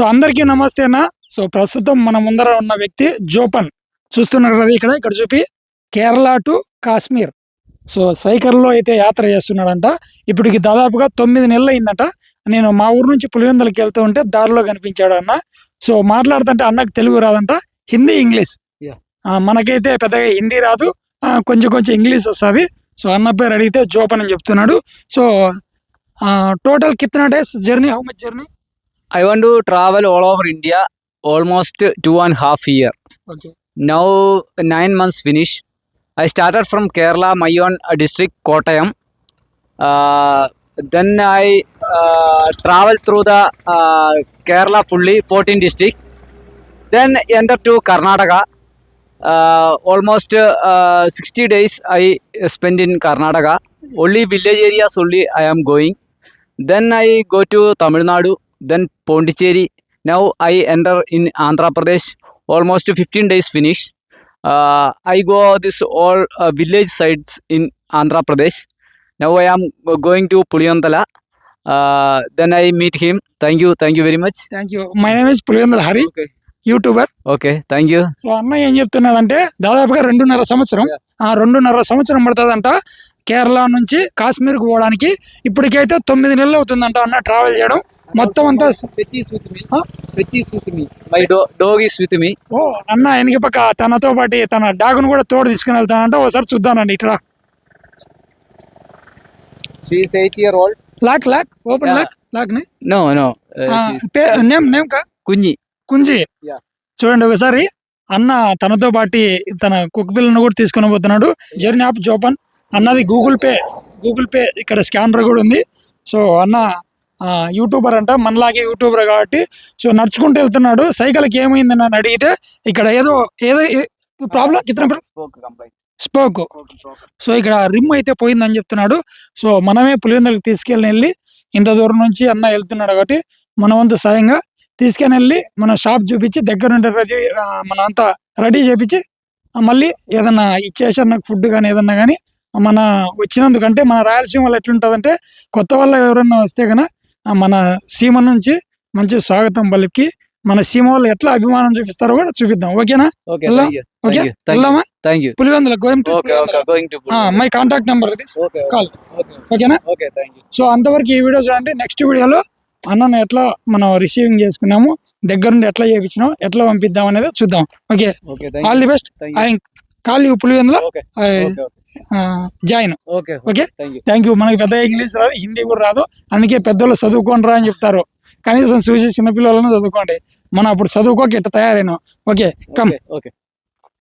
So అందరికీ నమస్తే అన్న సో ప్రస్తుతం మన ముందర ఉన్న వ్యక్తి జోపన్. చూస్తున్నారు కదా ఇక్కడ ఇక్కడ చూపి. కేరళ టు కాశ్మీర్. సో సైకిల్లో అయితే యాత్ర చేస్తున్నాడంట. ఇప్పటికి దాదాపుగా తొమ్మిది నెలలు అయిందట నేను మా ఊరు నుంచి పులివెందులకి వెళ్తూ ఉంటే దారిలో కనిపించాడు అన్న. సో మాట్లాడుతుంటే అన్నకు తెలుగు రాదంట. హిందీ ఇంగ్లీష్. మనకైతే పెద్దగా హిందీ రాదు. కొంచెం కొంచెం ఇంగ్లీష్ వస్తుంది. సో అన్న పేరు అడిగితే జోపన్ అని చెప్తున్నాడు. So total కితనా days journey how much journey? I want to travel all over India almost two and a half year. Okay Now nine months finish. I started from Kerala, my own district, Kottayam. Uh, then I uh, traveled through the uh, Kerala fully, 14 district. Then entered to Karnataka. Uh, almost uh, 60 days I spent in Karnataka. Only village areas only I am going. Then I go to Tamil Nadu, then Pondicherry now I enter in Andhra Pradesh almost fifteen days finish I go this all village sides in Andhra Pradesh now I am going to Puliyanthala then I meet him thank you thank you very much thank you my name is Puliyanthala Hari youtuber okay thank you so అన్న ఏం చెప్తున్నాడంటే దాదాపుగా రెండున్నర సంవత్సరం రెండున్నర సంవత్సరం పడుతుందంట కేరళ నుంచి కాశ్మీర్కి పోవడానికి. ఇప్పటికైతే తొమ్మిది నెలలు అవుతుందంట అన్న ట్రావెల్ చేయడం. మొత్తం అంతా స- Pet is with me. Huh? Pet is with me. My do- dog is with me. ఓ అన్న వెనక పక్క తనతో పాటు తన డాగును కూడా తోడు తీసుకుని వెళ్తానంట ఒకసారి చూద్దానండి ఇట్లా She is eight year old. Lock lock open. Lock లాక్ని no. Uh, నేమ్ నేమ్ కా. కుంజి Yeah. చూడండి ఒకసారి అన్న తనతో పాటు తన కుక్క పిల్లను కూడా తీసుకొని పోతున్నాడు జర్నీ యాప్ జోపన్ అన్నది గూగుల్ పే గూగుల్ పే ఇక్కడ స్కానర్ కూడా ఉంది సో అన్న యూట్యూబర్ అంట మనలాగే యూట్యూబర్ కాబట్టి సో నడుచుకుంటూ వెళ్తున్నాడు సైకిల్కి ఏమైంది నన్ను అడిగితే ఇక్కడ ఏదో ఏదో ప్రాబ్లం ఇతర. స్పోక్. సో ఇక్కడ రిమ్ అయితే పోయిందని చెప్తున్నాడు సో మనమే పులివెందులకు తీసుకెళ్ళి వెళ్ళి ఇంత దూరం నుంచి అన్న వెళ్తున్నాడు కాబట్టి మన వంతు సాయంగా తీసుకెళ్ళి వెళ్ళి మన షాప్ చూపించి దగ్గర నుండి రెడీ ఆ, మనం అంతా రెడీ చేపించి మళ్ళీ ఏదన్నా ఇచ్చేసి నాకు ఫుడ్ కానీ ఏదన్నా కానీ మన వచ్చినందుకంటే మన రాయలసీమలో ఎట్లుంటుందంటే కొత్త వాళ్ళ ఎవరన్నా వస్తే కనుక మన సీమ నుంచి మంచి స్వాగతం పలికి మన సీమ వాళ్ళు ఎట్లా అభిమానం చూపిస్తారో కూడా చూపిద్దాం. ఓకేనా. ఓకే. వెళ్దామా. Pulivendula going to my contact number ఇది. కాల్. ఓకేనా. సో అంతవరకు ఈ వీడియో చూడండి. నెక్స్ట్ వీడియోలో అన్నను ఎట్లా మనం రిసీవింగ్ చేసుకున్నాము దగ్గర నుండి ఎట్లా చేయించినాం ఎట్లా పంపిద్దాం అనేది చూద్దాం. Okay all. The best. I call you పులివెందులో. Join. you. Thank you మనకి పెద్ద ఇంగ్లీష్ రాదు హిందీ కూడా రాదు. అందుకే పెద్దోళ్ళు చదువుకోండి రా అని చెప్తారు. కనీసం చూసి చిన్నపిల్లలను చదువుకోండి. మనం అప్పుడు చదువుకోక ఇట్ట తయారైనాం. Okay come okay.